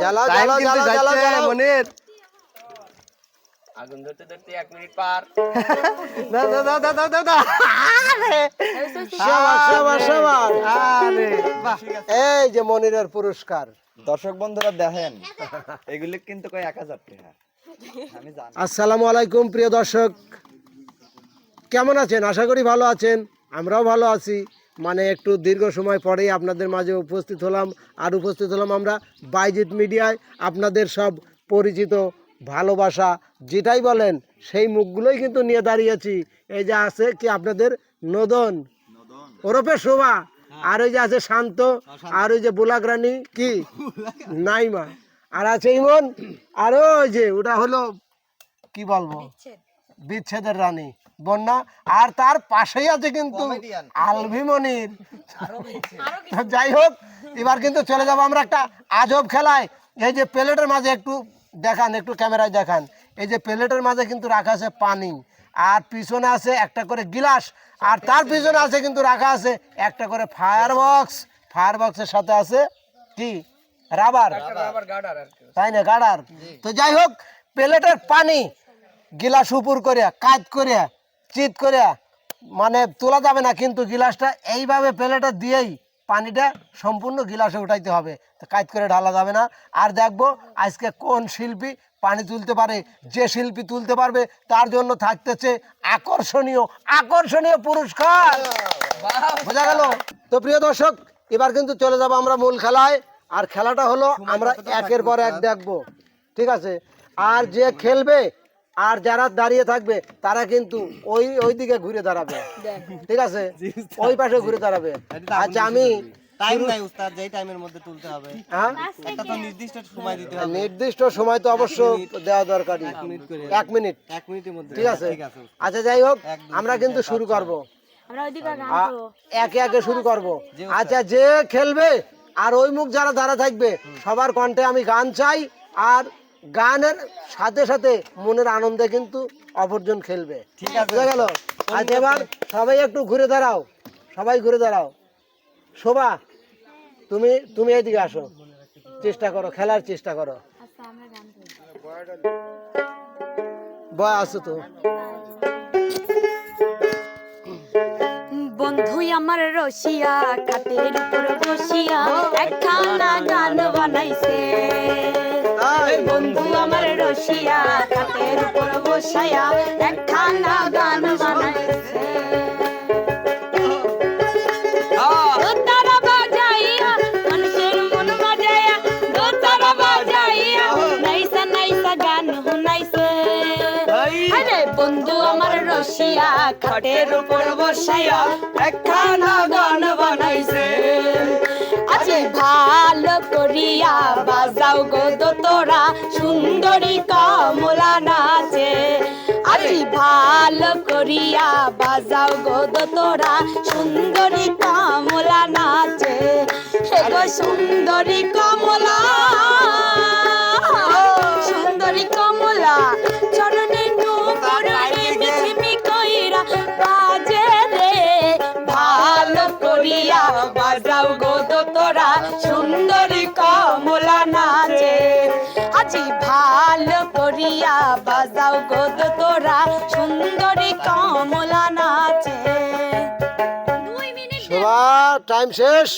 জ্বালা জ্বালা জ্বালা জ্বালা জ্বালা মনির। আগুন ধরতে ধরতে এক মিনিট পার। দাও দাও দাও দাও দাও দাও দাও। আরে! সাবাস সাবাস সাবাস আরে! বাহ। এই যে মনিরের পুরস্কার। দর্শক বন্ধুরা দেখেন এগুলি কিন্তু কয় এক হাজার টাকা। আসসালামু আলাইকুম প্রিয় দর্শক। কেমন আছেন? আশা করি ভালো আছেন। আমরাও ভালো আছি। মানে একটু দীর্ঘ সময় পরেই আপনাদের মাঝে উপস্থিত হলাম। আর উপস্থিত হলাম আমরা বাইজিৎ মিডিয়ায়। আপনাদের সব পরিচিত ভালোবাসা যেটাই বলেন সেই মুখগুলোই কিন্তু নিয়ে দাঁড়িয়েছি এই যে আছে কি আপনাদের? নদন। ওরফে শোভা। আর ওই যে আছে শান্ত। আর ওই যে বুলাক রানী কি নাইমা। আর আছে ইমন। আর ওই যে ওটা হলো কি বলব? বিচ্ছেদের রানী। বন্যা। আর তার পাশেই আছে কিন্তু আলভিমনির। যাই হোক এবার কিন্তু চলে যাব আমরা একটা আজব খেলায়। এই যে প্লেটের মাঝে একটু দেখান একটু ক্যামেরায় দেখান। এই যে প্লেটের মাঝে কিন্তু রাখা আছে পানি। আর পিছনে আছে একটা করে গিলাস। আর তার পিছনে আছে কিন্তু রাখা আছে একটা করে ফায়ার বক্স ফায়ার বক্সের সাথে আছে কি? রাবার। তাই না গাড়ার? তো যাই হোক প্লেটের পানি। গিলাস উপর করে কাজ করে চিত করে মানে তোলা যাবে না, কিন্তু গিলাসটা এইভাবে প্লেটে দিয়েই পানিটা সম্পূর্ণ গিলাসে উঠাইতে হবে। তো কাজ করে ঢালা যাবে না। আর দেখব আজকে কোন শিল্পী পানি তুলতে পারে, যে শিল্পী তুলতে পারবে, তার জন্য থাকতেছে আকর্ষণীয় আকর্ষণীয় পুরস্কার। বোঝা গেল? তো প্রিয় দর্শক, এবার কিন্তু চলে যাব আমরা মূল খেলায়। আর খেলাটা হলো আমরা একের পর এক দেখব। ঠিক আছে? আর যে খেলবে আর যারা দাঁড়িয়ে থাকবে তারা কিন্তু ওই ওই দিকে ঘুরে দাঁড়াবে। ঠিক আছে? ওই পাশে ঘুরে দাঁড়াবে। আচ্ছা আমি টাইম নাই উস্তাদ যেই টাইমের মধ্যে তুলতে হবে। হ্যাঁ? একটা তো নির্দিষ্ট সময় দিতে হবে। নির্দিষ্ট সময় তো অবশ্য দেওয়া দরকারি এক মিনিট এক মিনিটের মধ্যে। ঠিক আছে? আচ্ছা যাই হোক আমরা কিন্তু শুরু করব। আমরা ওইদিকে গান আ- একে একে শুরু করব। আচ্ছা যে খেলবে আর ওই মুখ যারা দাঁড়া থাকবে সবার কণ্ঠে আমি গান চাই আর গানের সাথে সাথে মনের আনন্দে কিন্তু অপরজন খেলবে। ঠিক আছে। গেল? আচ্ছা এবার সবাই একটু ঘুরে দাঁড়াও। সবাই ঘুরে দাঁড়াও। শোভা তুমি তুমি এদিকে আসো। চেষ্টা করো খেলার চেষ্টা করো। আচ্ছা আমরা গান করি বয় আসো তো? বন্ধু আমার রসিয়া খাটের উপর বসিয়া একখানা গান বানাইছে। বন্ধু আমার রসিয়া খাটের উপর বসায়া একখানা গান বানাইছে। বন্ধু আমার রসিয়া খাটের উপর বসাইয়া একখানা গান বানাইছে। ভালো করিয়া বাজাও গো দোতরা সুন্দরী কমলা নাচে। আরে। ভালো করিয়া বাজাও গো দোতরা সুন্দরী কমলা নাচে। হে গো সুন্দরী কমলা সুন্দরী কমলা চরণে নুপুরে মিছিমি কইরা বাজে রে। ভালো করিয়া বাজাও গো ভালো বাজাও গো দোতরা সুন্দরী কমলা নাচে। টাইম শেষ?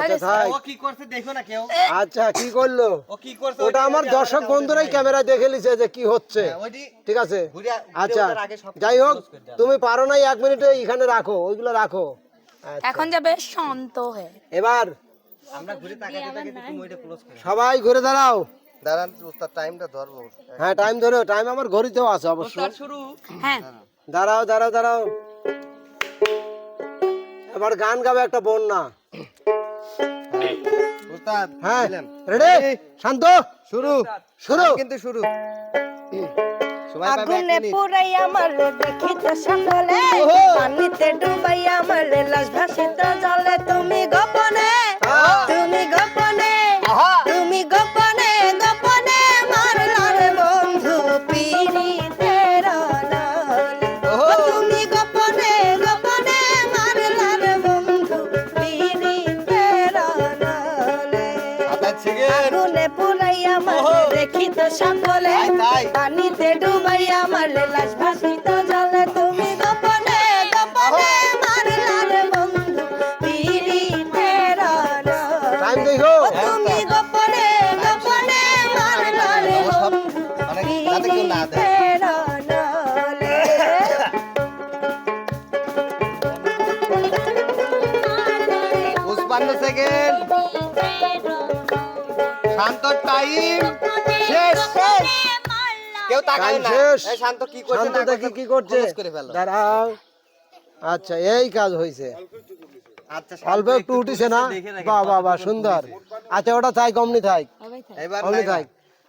আচ্ছা কি করছে দেখো না কেউ। আচ্ছা কি করল? ও কি করছে? ওটা আমার দর্শক বন্ধুরাই ক্যামেরায় দেখে লিছে যে কি হচ্ছে। ঠিক আছে? আচ্ছা ওঠার আগে সব যাই হোক। তুমি পারো নাই এক মিনিটে এখানে রাখো ওইগুলো রাখো। আচ্ছা, এখন যাবে শান্ত হয়ে। এবার আমরা ঘুরে তাকাতে তাকাতে তুমি ওইটা ক্লোজ করে সবাই ঘুরে দাঁড়াও। দাঁড়ান উস্তাদ টাইমটা ধরবো। হ্যাঁ টাইম ধরো টাইম আমার ঘড়িতেও আছে অবশ্য। শুরু। হ্যাঁ। দাঁড়াও দাঁড়াও দাঁড়াও। এবার গান গাবে একটা বন্যা। উস্তাদ হ্যাঁ রেডি শান্ত। শুরু। শুরু। কিন্তু শুরু। আগুনে। পুরাই আমার দেখিতে সকলে। পানিতে ডুবাই আমার লাশ ভাসিত জলে। তুমি গোপনে পুরাইয়া মারলে দেখি তো সকলে পানিতে ডুবাইয়া মারলে লাশ ভাসিত জলে। তুমি গোপনে গোপনে মারলার বন্ধু পিরিতের তুমি গোপনে গোপনে মারলার বন্ধু দেয় পিরিতের নলে পুষ্পান্ন সেকেন্ড। শান্ত টাইম শেষ শেষ। কেউ তাকায় না। এই শান্ত কি করছে শান্ত দেখি কি করছে। দাঁড়াও। আচ্ছা এই কাজ হয়েছে আচ্ছা অল্প একটু উঠিছে না? বাহ বাহ বাহ সুন্দর। আচ্ছা ওটা অমনি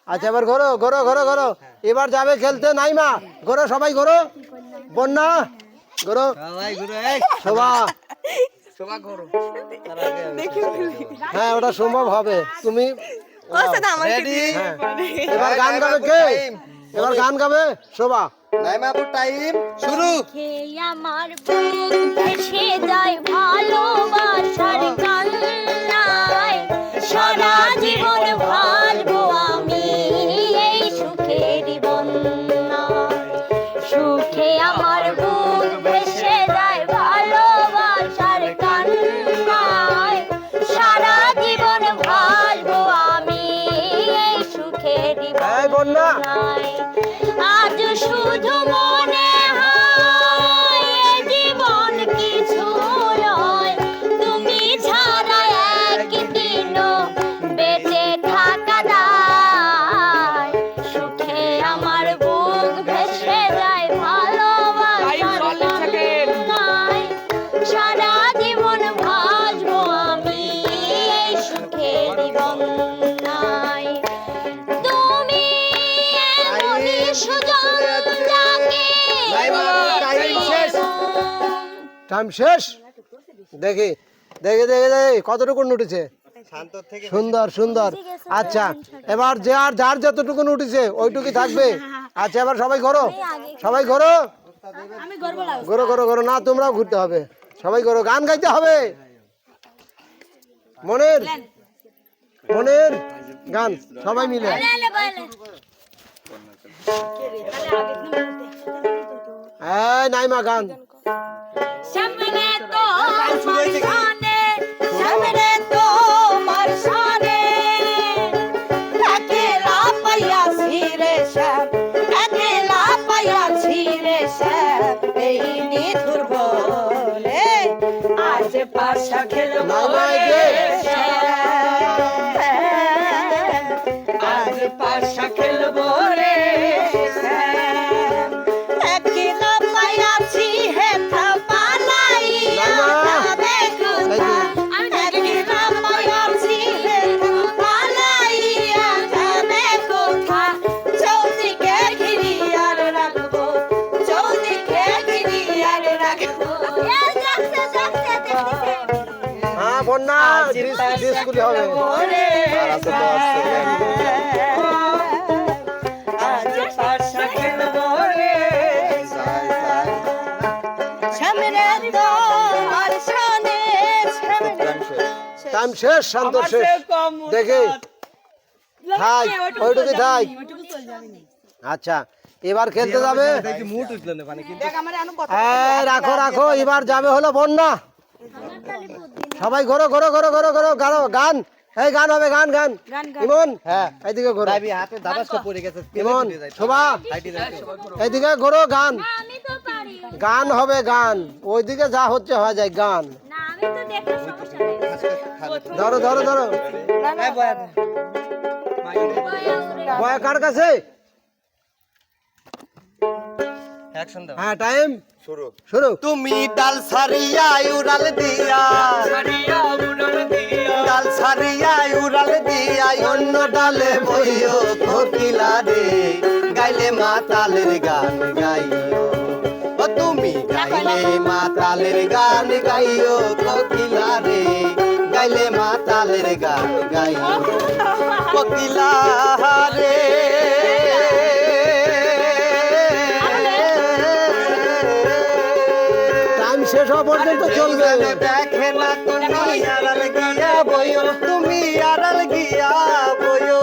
আচ্ছা এবার ঘোরো ঘোরো ঘোরো ঘোরো। এবার যাবে খেলতে নাই মা। ঘোরো সবাই ঘোরো। বন্যা ঘোরো। শোভা। হ্যাঁ ওটা সম্ভব হবে। তুমি রেডি হ্যাঁ। এবার গান গাবে কে? এবার গান গাবে শোভা। নাইমা আপু টাইম শুরু। খেয়ে আমার বুক ভেসে যায় ভালোবাসার কান্নায় টাইম শেষ? দেখি, দেখে দেখে, দেখি, কতটুকু উঠেছে? সুন্দর সুন্দর। আচ্ছা এবার যে আর যার যতটুকু উঠেছে ওইটুকুই থাকবে। আচ্ছা এবার সবাই ঘোরো। সবাই ঘোরো। ঘোরো ঘোরো ঘোরো। না, তোমরাও ঘুরতে হবে। সবাই ঘোরো। গান গাইতে হবে। মনের মনের, গান, সবাই মিলে। এই, নাইমা, গান। সামনে তো সামনে সামনে তোমার সানে একলা পাইয়াছি রে শ্যাম একলা পাইয়াছি রে শ্যাম এই নিধুর বলে আজ পাশা খেলব নাই, নাই, রে শ্যাম। আজ পাশা সামনে সামনে টাইম শেষ। শান্ত শেষ। দেখি। ওইটুকু থাক আচ্ছা এবার খেলতে যাবে? দেখি মুড উঠল না মানে রাখো রাখো এবার যাবে হলো বন্যা। সবাই ঘোরো ঘোরো ঘোরো ঘোরো ঘোরো গানো গান এই গান হবে গান গান ইমন হ্যাঁ এইদিকে ঘোরো দাবি হাতে দাবাসটা পড়ে গেছে ইমন শোভা এইদিকে ঘোরো গান আমি তো পারি গান হবে গান ওইদিকে যা হচ্ছে হয়ে যায় গান না আমি তো দেখলে সমস্যা ধরো ধরো ধরো বয়া কার কাছে হ্যাঁ টাইম শুরু। শুরু। তুমি ডাল সারিয়া উড়াল দিয়া। সারিয়া উড়াল দিয়া। ডাল সারিয়া উড়াল দিয়া। অন্য ডালে বইও কোকিলা রে। গাইলে মাতালের গান গাইও। ও তুমি গাইলে মাতালের গান গাইও কোকিলা রে। গাইলে মাতালের গান গাইও। কোকিলা রে। তুমি আড়াল গিয়া বইও তুমি আড়াল গিয়া বইও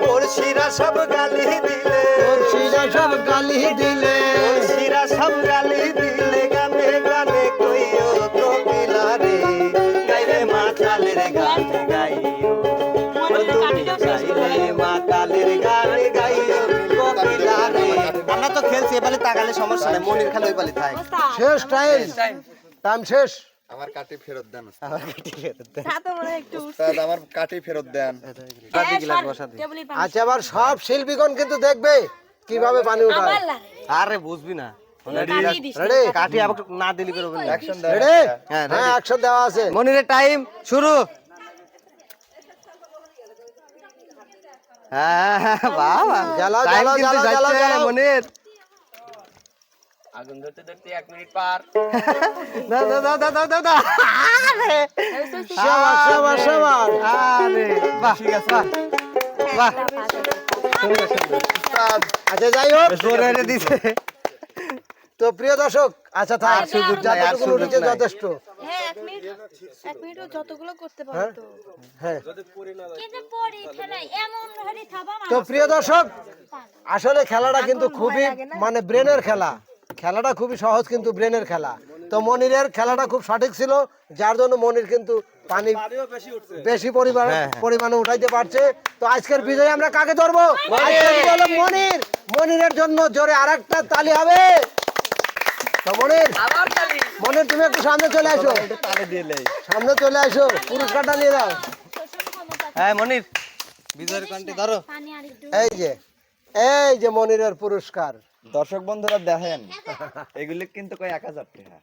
পড়শিরা সব গালি দিলে পড়শিরা সব গালি দিলে পড়শিরা সব গালি দিলে গানে গানে কইও কোকিলা রে গাইলে মাতালের গান গাইও তুমি গাইলে আমরা তো খেলছি এবারে তাকালে সমস্যা নাই মনির খেলে ওই পালে শেষ টাইম টাইম শেষ? আমার কাটি ফেরত দেন আমার কাটি ফেরত দেন। মনে হয় একটু উস্তাদ আমার কাটি ফেরত দেন। বাদি গিলাস বসা দে। আচ্ছা আবার সব শিল্পীগণ কিন্তু দেখবে কীভাবে পানি উঠায়। আরে বুঝবি না। রেডি আবার না দিলি করে অ্যাকশন দেন হ্যাঁ, হ্যাঁ অ্যাকশন দেওয়া আছে। মনিরের টাইম শুরু। হ্যাঁ বাবা। জ্বালাও, জ্বালাও, যাচ্ছে জ্বালাও। মনির। আগুন ধরতে ধরতে এক মিনিট পার। দাও দাও দাও দাও আরে! বাহ। ঠিক আছে। বাহ। বাহ। সুন্দর সুন্দর আচ্ছা যাই হোক। জোর দিছে। তো প্রিয় দর্শক আচ্ছা থাক সুযোগ যতটুকু সুযোগ উঠেছে যথেষ্ট। হ্যাঁ যতগুলো তো। হ্যাঁ। তো প্রিয় দর্শক আসলে খেলাটা কিন্তু খুবই মানে ব্রেনের খেলা। খেলাটা খুবই সহজ কিন্তু ব্রেনের খেলা। তো মনিরের খেলাটা খুব সঠিক ছিল যার জন্য মনির কিন্তু পানি বেশি পরিমাণ পরিমাণে উঠাইতে পারছে। তো আজকের বিজয় আমরা কাকে ধরবো? মনির! মনিরের জন্য জোরে আরেকটা তালি হবে। তো মনির মনির তুমি একটু সামনে চলে আসো। সামনে চলে আসো। পুরস্কারটা নিয়ে দাও হ্যাঁ মনির। বিজয়ের কান্টি ধরো। পানি আর একটু এই যে। এই যে মনিরের পুরস্কার। দর্শক বন্ধুরা দেখেন এগুলি কিন্তু কয় এক হাজার টাকা।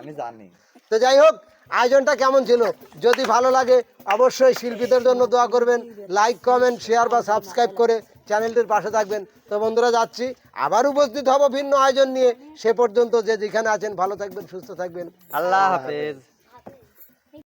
আমি জানি। তো যাই হোক আয়োজনটা কেমন ছিল? যদি ভালো লাগে অবশ্যই শিল্পীদের জন্য দোয়া করবেন। লাইক কমেন্ট শেয়ার বা সাবস্ক্রাইব করে চ্যানেলটির পাশে থাকবেন। তো বন্ধুরা যাচ্ছি। আবার উপস্থিত হব ভিন্ন আয়োজন নিয়ে। সে পর্যন্ত যে যেখানে আছেন ভালো থাকবেন সুস্থ থাকবেন। আল্লাহ হাফেজ।